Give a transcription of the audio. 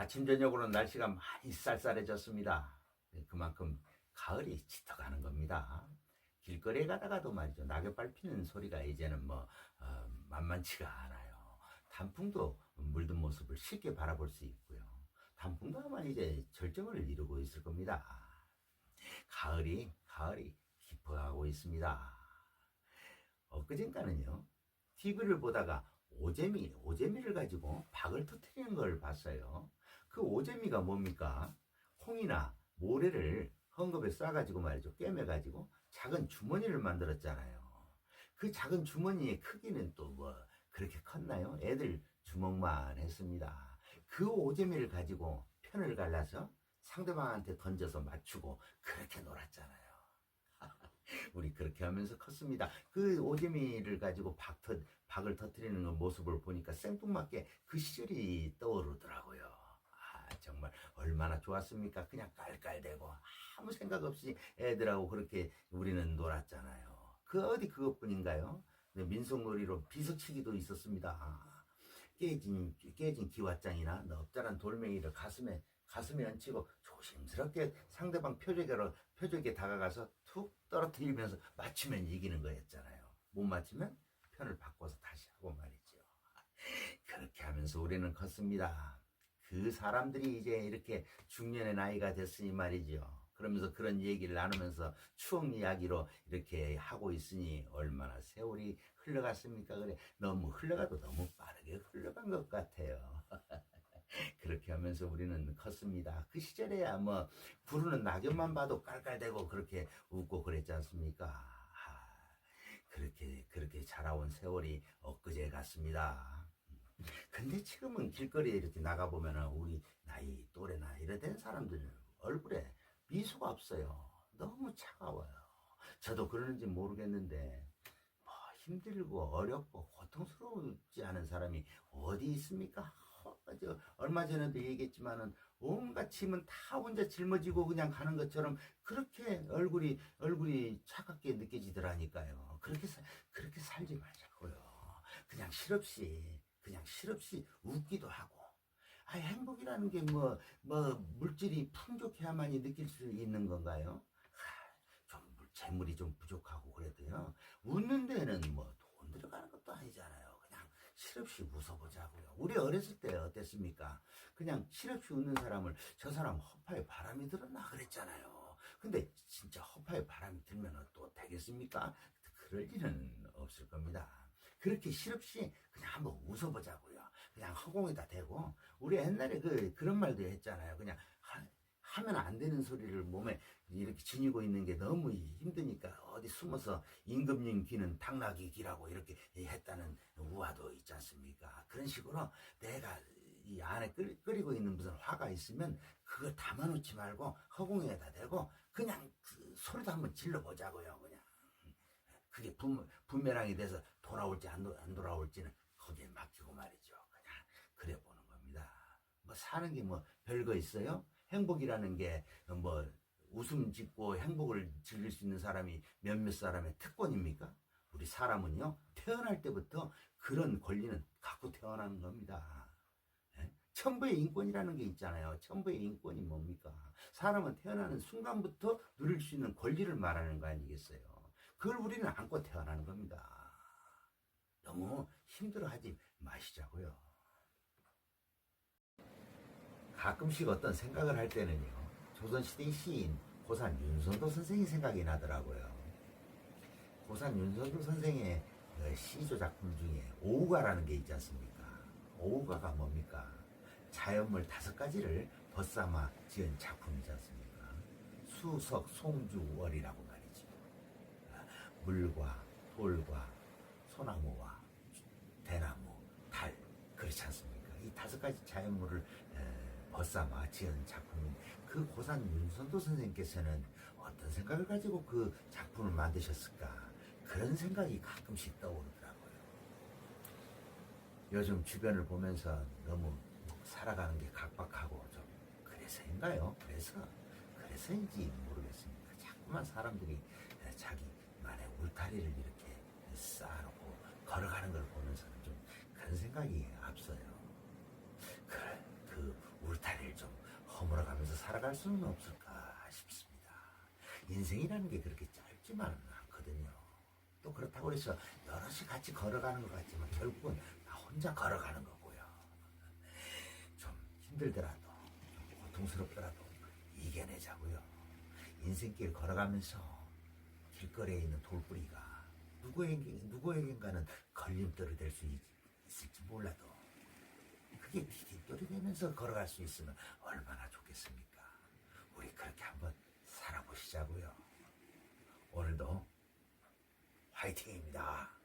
아침 저녁으로는 날씨가 많이 쌀쌀해졌습니다. 네, 그만큼 가을이 짙어가는 겁니다. 길거리에 가다가도 말이죠. 낙엽 밟히는 소리가 이제는 뭐 어, 만만치가 않아요. 단풍도 물든 모습을 쉽게 바라볼 수 있고요. 단풍도 아마 이제 절정을 이루고 있을 겁니다. 가을이 가을이 깊어가고 있습니다. 엊그젠가는요. TV를 보다가 오재미, 오재미를 가지고 박을 터트리는 걸 봤어요. 그 오재미가 뭡니까? 콩이나 모래를 헝겊에 싸가지고 말이죠. 꿰매가지고 작은 주머니를 만들었잖아요. 그 작은 주머니의 크기는 또 뭐 그렇게 컸나요? 애들 주먹만 했습니다. 그 오재미를 가지고 편을 갈라서 상대방한테 던져서 맞추고 그렇게 놀았잖아요. 우리 그렇게 하면서 컸습니다. 그 오재미를 가지고 박 터, 박을 터트리는 그 모습을 보니까 생뚱맞게 그 시절이 떠오르더라고요. 아, 정말 얼마나 좋았습니까? 그냥 깔깔대고 아무 생각 없이 애들하고 그렇게 우리는 놀았잖아요. 그 어디 그것뿐인가요? 네, 민속놀이로 비석치기도 있었습니다. 깨진, 깨진 기왓장이나 넙자란 돌멩이를 가슴에, 가슴에 얹히고 조심스럽게 상대방 표적으로, 표적에 다가가서 툭 떨어뜨리면서 맞추면 이기는 거였잖아요. 못 맞추면 편을 바꿔서 다시 하고 말이죠. 그렇게 하면서 우리는 컸습니다. 그 사람들이 이제 이렇게 중년의 나이가 됐으니 말이죠. 그러면서 그런 얘기를 나누면서 추억 이야기로 이렇게 하고 있으니 얼마나 세월이 흘러갔습니까? 그래 너무 흘러가도 너무 빠르게 흘러간 것 같아요. 그렇게 하면서 우리는 컸습니다. 그 시절에야 뭐 부르는 낙엽만 봐도 깔깔대고 그렇게 웃고 그랬지 않습니까? 아, 그렇게 그렇게 자라온 세월이 엊그제 같습니다. 근데 지금은 길거리에 이렇게 나가 보면은 우리 나이 또래나 이래 된 사람들 얼굴에 미소가 없어요. 너무 차가워요. 저도 그러는지 모르겠는데 뭐 힘들고 어렵고 고통스러우지 않은 사람이 어디 있습니까? 어, 저 얼마 전에도 얘기했지만은 온갖 짐은 다 혼자 짊어지고 그냥 가는 것처럼 그렇게 얼굴이 얼굴이 차갑게 느껴지더라니까요. 그렇게 사- 그렇게 살지 말자고요. 그냥 실없이 그냥 실없이 웃기도 하고 아, 행복이라는 게 뭐, 뭐, 물질이 풍족해야만이 느낄 수 있는 건가요? 하, 좀, 물- 재물이 좀 부족하고 그래도요. 웃는 데는 뭐, 돈 들어가는 것도 아니잖아요. 그냥 실없이 웃어보자고요. 우리 어렸을 때 어땠습니까? 그냥 실없이 웃는 사람을 저 사람 허파에 바람이 들었나 그랬잖아요. 근데 진짜 허파에 바람이 들면 또 되겠습니까? 그럴 일은 없을 겁니다. 그렇게 실없이 그냥 한번 웃어보자고요. 그냥 허공에다 대고 우리 옛날에 그 그런 말도 했잖아요. 그냥 하, 하면 안 되는 소리를 몸에 이렇게 지니고 있는 게 너무 힘드니까 어디 숨어서 임금님 귀는 당나귀 귀라고 이렇게 했다는 우화도 있지 않습니까? 그런 식으로 내가 이 안에 끓, 끓이고 있는 무슨 화가 있으면 그걸 담아놓지 말고 허공에다 대고 그냥 그 소리도 한번 질러보자고요. 그냥 그게 분, 분매랑이 돼서 돌아올지 안, 도- 안 돌아올지는 거기에 맡기고 말이죠. 그냥 그래 보는 겁니다. 뭐 사는 게 뭐 별거 있어요? 행복이라는 게 뭐 웃음 짓고 행복을 즐길 수 있는 사람이 몇몇 사람의 특권입니까? 우리 사람은요 태어날 때부터 그런 권리는 갖고 태어나는 겁니다. 예? 천부의 인권이라는 게 있잖아요. 천부의 인권이 뭡니까? 사람은 태어나는 순간부터 누릴 수 있는 권리를 말하는 거 아니겠어요? 그걸 우리는 안고 태어나는 겁니다. 힘들어하지 마시자고요. 가끔씩 어떤 생각을 할 때는요. 조선시대 시인 고산 윤선도 선생이 생각이 나더라고요. 고산 윤선도 선생의 그 시조 작품 중에 오우가라는 게 있지 않습니까? 오우가가 뭡니까? 자연물 다섯 가지를 벗삼아 지은 작품이지 않습니까? 수석, 송주, 월이라고 말이죠. 물과 돌과 소나무와 대나무, 달 그렇지 가지 자연물을 에, 벗삼아 지은 작품인 그 고산 윤선도 선생님께서는 어떤 생각을 가지고 그 작품을 만드셨을까? 그런 생각이 가끔씩 떠오르더라고요. 요즘 주변을 보면서 너무 살아가는 게 각박하고 좀 그래서인가요? 그래서 그래서인지 모르겠습니다. 자꾸만 사람들이 자기만의 울타리를 이렇게 쌓아놓고 걸어가는 걸 보면서는 좀 그런 생각이 앞서요. 그래, 그 울타리 살아갈 수는 없을까 싶습니다. 인생이라는 게 그렇게 짧지만은 않거든요. 또 그렇다고 해서 여럿이 같이 걸어가는 것 같지만 결국은 나 혼자 걸어가는 거고요. 좀 힘들더라도 좀 고통스럽더라도 이겨내자고요. 인생길 걸어가면서 길거리에 있는 돌뿌리가 누구에게, 누구에겐가는 걸림돌이 될 수 있을지 몰라도 그게 디딤돌이 되면서 걸어갈 수 있으면 얼마나 좋겠습니까? 우리 그렇게 한번 살아보시자고요. 오늘도 화이팅입니다.